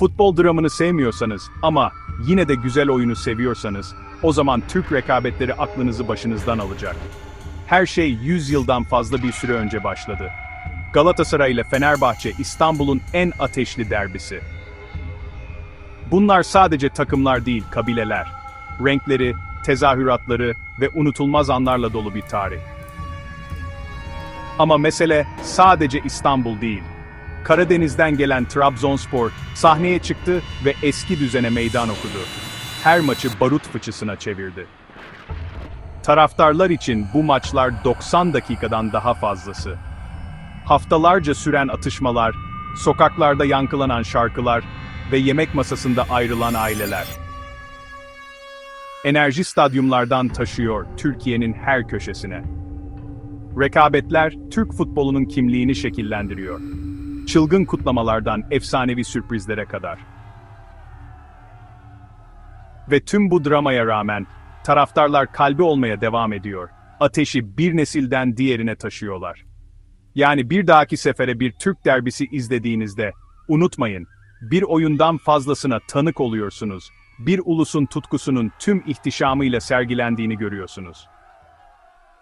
Futbol dramını sevmiyorsanız ama yine de güzel oyunu seviyorsanız, o zaman Türk rekabetleri aklınızı başınızdan alacak. Her şey 100 yıldan fazla bir süre önce başladı. Galatasaray ile Fenerbahçe İstanbul'un en ateşli derbisi. Bunlar sadece takımlar değil, kabileler. Renkleri, tezahüratları ve unutulmaz anlarla dolu bir tarih. Ama mesele sadece İstanbul değil. Karadeniz'den gelen Trabzonspor sahneye çıktı ve eski düzene meydan okudu. Her maçı barut fıçısına çevirdi. Taraftarlar için bu maçlar 90 dakikadan daha fazlası. Haftalarca süren atışmalar, sokaklarda yankılanan şarkılar ve yemek masasında ayrılan aileler. Enerji stadyumlardan taşıyor Türkiye'nin her köşesine. Rekabetler Türk futbolunun kimliğini şekillendiriyor. Çılgın kutlamalardan efsanevi sürprizlere kadar. Ve tüm bu dramaya rağmen taraftarlar kalbi olmaya devam ediyor. Ateşi bir nesilden diğerine taşıyorlar. Yani bir dahaki sefere bir Türk derbisi izlediğinizde unutmayın, bir oyundan fazlasına tanık oluyorsunuz. Bir ulusun tutkusunun tüm ihtişamıyla sergilendiğini görüyorsunuz.